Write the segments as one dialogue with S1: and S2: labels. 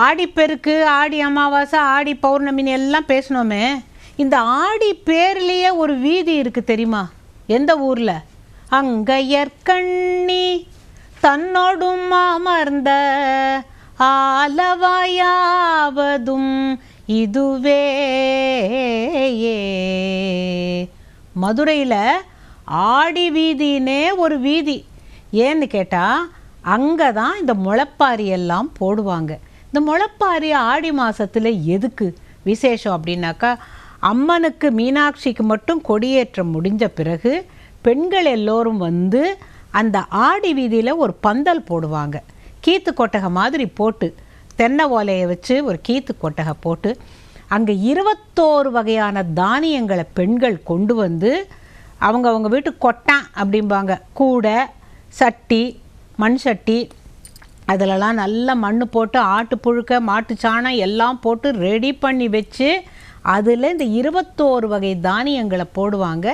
S1: ஆடிப்பெருக்கு ஆடி அமாவாசை ஆடி பௌர்ணமின்னு எல்லாம் பேசினோமே இந்த ஆடி பேர்லேயே ஒரு வீதி இருக்குது தெரியுமா? எந்த ஊரில்? அங்கையற்கண்ணி தன்னோடும் அமர்ந்த ஆலவாயாவதும் இதுவே மதுரையில் ஆடி வீதினே ஒரு வீதி. ஏன்னு கேட்டால் அங்கே தான் இந்த முளைப்பாரி எல்லாம் போடுவாங்க. இந்த முளைப்பாரி ஆடி மாதத்தில் எதுக்கு விசேஷம் அப்படின்னாக்கா அம்மனுக்கு மீனாட்சிக்கு மட்டும் கொடியேற்றம் முடிஞ்ச பிறகு பெண்கள் எல்லோரும் வந்து அந்த ஆடி வீதியில் ஒரு பந்தல் போடுவாங்க. கீத்து கொட்டகை மாதிரி போட்டு தென்னை ஓலையை வச்சு ஒரு கீத்து கொட்டகை போட்டு அங்கே இருபத்தோரு வகையான தானியங்களை பெண்கள் கொண்டு வந்து அவங்க அவங்க வீட்டு கொட்டான் அப்படிம்பாங்க. கூடை சட்டி மண் சட்டி அதிலலாம் நல்ல மண் போட்டு ஆட்டு புழுக்க மாட்டு சாணம் எல்லாம் போட்டு ரெடி பண்ணி வச்சு அதில் இந்த இருபத்தோரு வகை தானியங்களை போடுவாங்க.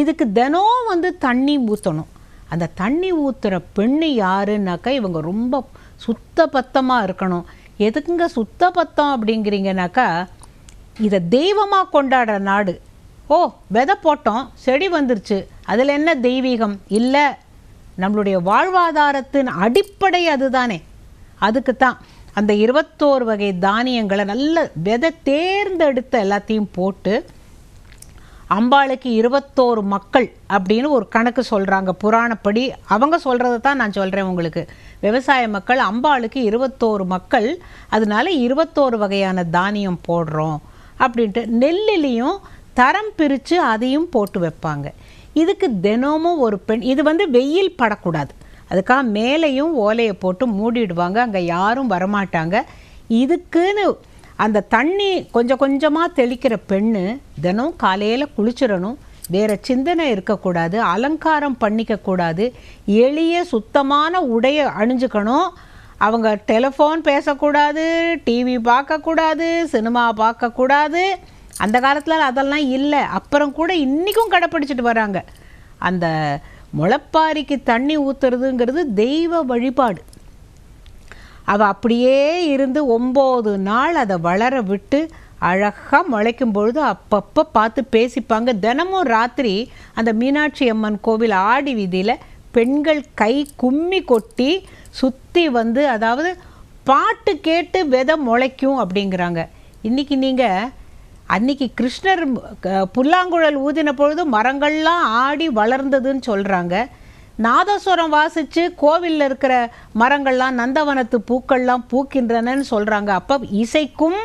S1: இதுக்கு தினம் வந்து தண்ணி ஊற்றணும் அந்த தண்ணி ஊற்றுற பெண்ணு யாருன்னாக்கா இவங்க ரொம்ப சுத்த பத்தமாக இருக்கணும். எதுக்குங்க சுத்த பத்தம் அப்படிங்கிறீங்கனாக்கா இதை தெய்வமாக கொண்டாடுற நாடு. ஓ விதை போட்டோம் செடி வந்துருச்சு. அதில் என்ன தெய்வீகம்? இல்லை நம்மளுடைய வாழ்வாதாரத்தின் அடிப்படை அதுதானே. அதுக்கு தான் அந்த இருபத்தோரு வகை தானியங்களை நல்ல விதை தேர்ந்தெடுத்த எல்லாத்தையும் போட்டு அம்பாளுக்கு இருபத்தோரு மக்கள் அப்படின்னு ஒரு கணக்கு சொல்கிறாங்க புராணப்படி அவங்க சொல்கிறத தான் நான் சொல்கிறேன் உங்களுக்கு. விவசாய மக்கள் அம்பாளுக்கு இருபத்தோரு மக்கள் அதனால இருபத்தோரு வகையான தானியம் போடுறோம் அப்படின்ட்டு நெல்லிலையும் தரம் பிரித்து அதையும் போட்டு வைப்பாங்க. இதுக்கு தினமும் ஒரு பெண் இது வந்து வெயில் படக்கூடாது. அதுக்காக மேலேயும் ஓலையை போட்டு மூடிடுவாங்க அங்கே யாரும் வரமாட்டாங்க. இதுக்குன்னு அந்த தண்ணி கொஞ்சம் கொஞ்சமாக தெளிக்கிற பெண்ணு தினம் காலையில் குளிச்சிடணும். வேறு சிந்தனை இருக்கக்கூடாது அலங்காரம் பண்ணிக்கக்கூடாது எளிய சுத்தமான உடையை அணிஞ்சுக்கணும். அவங்க டெலிஃபோன் பேசக்கூடாது டிவி பார்க்கக்கூடாது சினிமா பார்க்கக்கூடாது. அந்த காலத்தில் அதெல்லாம் இல்லை. அப்புறம் கூட இன்றைக்கும் கடைப்பிடிச்சிட்டு வராங்க. அந்த முளைப்பாரிக்கு தண்ணி ஊற்றுறதுங்கிறது தெய்வ வழிபாடு. அவள் அப்படியே இருந்து ஒம்பது நாள் அதை வளர விட்டு அழகாக முளைக்கும் பொழுது அப்பப்போ பார்த்து பேசிப்பாங்க. தினமும் ராத்திரி அந்த மீனாட்சி அம்மன் கோவில் ஆடி வீதியில் பெண்கள் கை கும்மி கொட்டி சுற்றி வந்து அதாவது பாட்டு கேட்டு விதை முளைக்கும் அப்படிங்கிறாங்க. இன்றைக்கி நீங்கள் அன்னைக்கு கிருஷ்ணர் க- புல்லாங்குழல் ஊதின பொழுது மரங்கள்லாம் ஆடி வளர்ந்ததுன்னு சொல்கிறாங்க நாதஸ்வரம் வாசித்து கோவிலில் இருக்கிற மரங்கள்லாம் நந்தவனத்து பூக்கள்லாம் பூக்கின்றனன்னு சொல்கிறாங்க அப்போ இசைக்கும்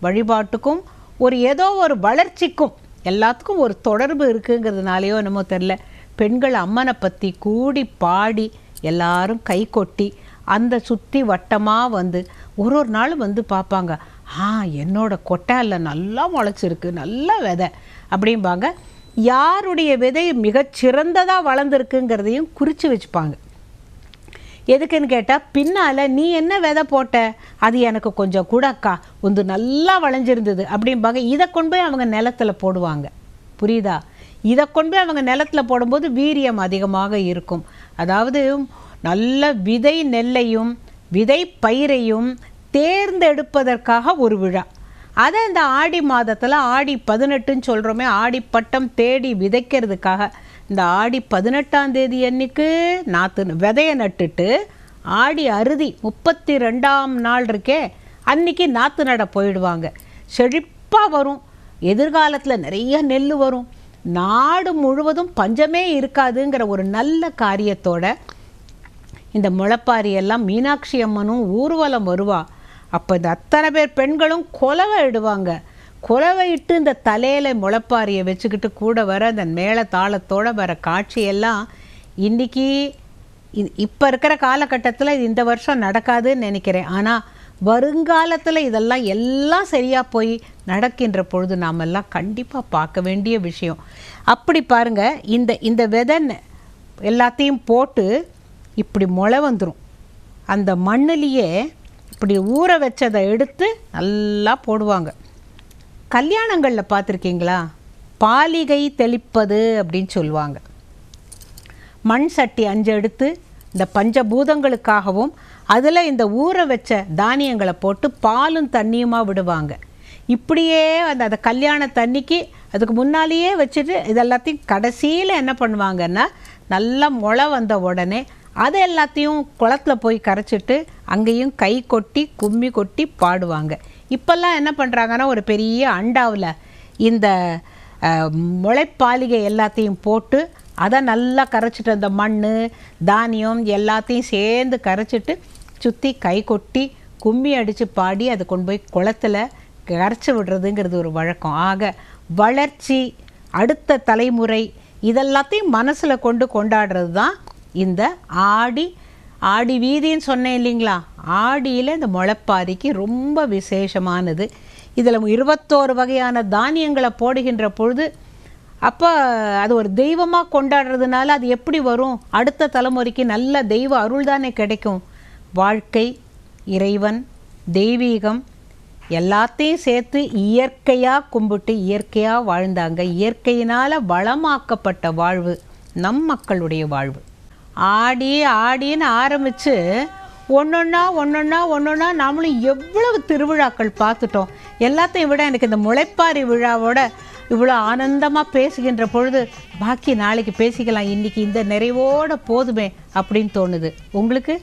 S1: வழிபாட்டுக்கும் ஒரு ஏதோ ஒரு வளர்ச்சிக்கும் எல்லாத்துக்கும் ஒரு தொடர்பு இருக்குங்கிறதுனாலையோ என்னமோ தெரில பெண்கள் அம்மனை பற்றி கூடி பாடி எல்லாரும் கை கொட்டி அந்த சுற்றி வட்டமாக வந்து ஒரு ஒரு நாள் வந்து பார்ப்பாங்க. ஆ என்னோட கொட்டாயில் நல்லா முளைச்சிருக்கு நல்ல விதை அப்படிம்பாங்க. யாருடைய விதை மிகச்சிறந்ததாக வளர்ந்துருக்குங்கிறதையும் குறித்து வச்சுப்பாங்க. எதுக்குன்னு கேட்டால் பின்னால் நீ என்ன விதை போட்ட? அது எனக்கு கொஞ்சம் கூட அக்கா நல்லா வளைஞ்சிருந்தது அப்படிம்பாங்க. இதை கொண்டு போய் அவங்க நிலத்துல போடுவாங்க. புரியுதா? இதை கொண்டு போய் அவங்க நிலத்துல போடும்போது வீரியம் அதிகமாக இருக்கும். அதாவது நல்ல விதை நெல்லையும் விதை பயிரையும் தேர்ந்தெடுப்பதற்காக ஒரு விழா. அதை இந்த ஆடி மாதத்தில் ஆடி பதினெட்டுன்னு சொல்கிறோமே ஆடி பட்டம் தேடி விதைக்கிறதுக்காக. இந்த ஆடி பதினெட்டாம் தேதி அன்னைக்கு நாற்று விதையை நட்டுட்டு ஆடி அறுதி முப்பத்தி ரெண்டாம் நாள் இருக்கே அன்னைக்கு நாற்று நட போயிடுவாங்க. செழிப்பாக வரும். எதிர்காலத்தில் நிறைய நெல் வரும். நாடு முழுவதும் பஞ்சமே இருக்காதுங்கிற ஒரு நல்ல காரியத்தோட இந்த முளைப்பாரி எல்லாம் மீனாட்சி அம்மனும் ஊர்வலம் வருவா. அப்போ இந்த அத்தனை பேர் பெண்களும் கொலவை இடுவாங்க. கொலவை இட்டு இந்த தலையில் முளைப்பாரியை வச்சுக்கிட்டு கூட வர அந்த மேள தாளத்தோடு வர காட்சியெல்லாம் இன்னைக்கு இப்போ இருக்கிற காலகட்டத்தில் இது இந்த வருஷம் நடக்காதுன்னு நினைக்கிறேன். ஆனால் வருங்காலத்தில் இதெல்லாம் எல்லாம் சரியாக போய் நடக்கின்ற பொழுது நாமெல்லாம் கண்டிப்பாக பார்க்க வேண்டிய விஷயம். அப்படி பாருங்க இந்த இந்த விதை எல்லாத்தையும் போட்டு இப்படி முளை வந்துடும் அந்த மண்ணுலேயே இப்படி ஊற வச்சதை எடுத்து நல்லா போடுவாங்க. கல்யாணங்களில் பார்த்துருக்கீங்களா? பாலிகை தெளிப்பது அப்படின்னு சொல்லுவாங்க. மண் சட்டி அஞ்சு எடுத்து இந்த பஞ்சபூதங்களுக்காகவும் அதில் இந்த ஊற வச்ச தானியங்களை போட்டு பாலும் தண்ணியுமாக விடுவாங்க. இப்படியே அந்த அந்த கல்யாண தண்ணிக்கு அதுக்கு முன்னாலேயே வச்சுட்டு இதெல்லாத்தையும் கடைசியில் என்ன பண்ணுவாங்கன்னா நல்லா முளை வந்த உடனே அதை எல்லாத்தையும் குளத்துல போய் கரைச்சிட்டு அங்கேயும் கை கொட்டி கும்மி கொட்டி பாடுவாங்க. இப்போல்லாம் என்ன பண்ணுறாங்கன்னா ஒரு பெரிய அண்டாவில் இந்த முளைப்பாலிகை எல்லாத்தையும் போட்டு அதை நல்லா கரைச்சிட்டு அந்த மண் தானியம் எல்லாத்தையும் சேர்ந்து கரைச்சிட்டு சுற்றி கை கொட்டி கும்மி அடித்து பாடி அதை கொண்டு போய் குளத்துல கரைச்சி விடுறதுங்கிறது ஒரு வழக்கம். ஆக வளர்ச்சி அடுத்த தலைமுறை இதெல்லாத்தையும் மனசில் கொண்டு கொண்டாடுறது தான் இந்த ஆடி ஆடி வீதின்னு சொன்னேன் இல்லைங்களா? ஆடியில் இந்த முளைப்பாரிக்கு ரொம்ப விசேஷமானது. இதில் இருபத்தோரு வகையான தானியங்களை போடுகின்ற பொழுது அப்போ அது ஒரு தெய்வமாக கொண்டாடுறதுனால அது எப்படி வரும்? அடுத்த தலைமுறைக்கு நல்ல தெய்வ அருள் தானே கிடைக்கும்? வாழ்க்கை இறைவன் தெய்வீகம் எல்லாத்தையும் சேர்த்து இயற்கையாக கும்பிட்டு இயற்கையாக வாழ்ந்தாங்க. இயற்கையினால் வளமாக்கப்பட்ட வாழ்வு நம் மக்களுடைய வாழ்வு. ஆடி ஆடின்னு ஆரம்பித்து ஒன்றொன்னா ஒன்றொன்னா ஒன்றொன்னா நாமளும் எவ்வளவு திருவிழாக்கள் பார்த்துட்டோம். எல்லாத்தையும் விட எனக்கு இந்த முளைப்பாரி விழாவோட இவ்வளோ ஆனந்தமாக பேசுகின்ற பொழுது பாக்கி நாளைக்கு பேசிக்கலாம். இன்றைக்கி இந்த நிறைவோட போதுமே அப்படின்னு தோணுது. உங்களுக்கு?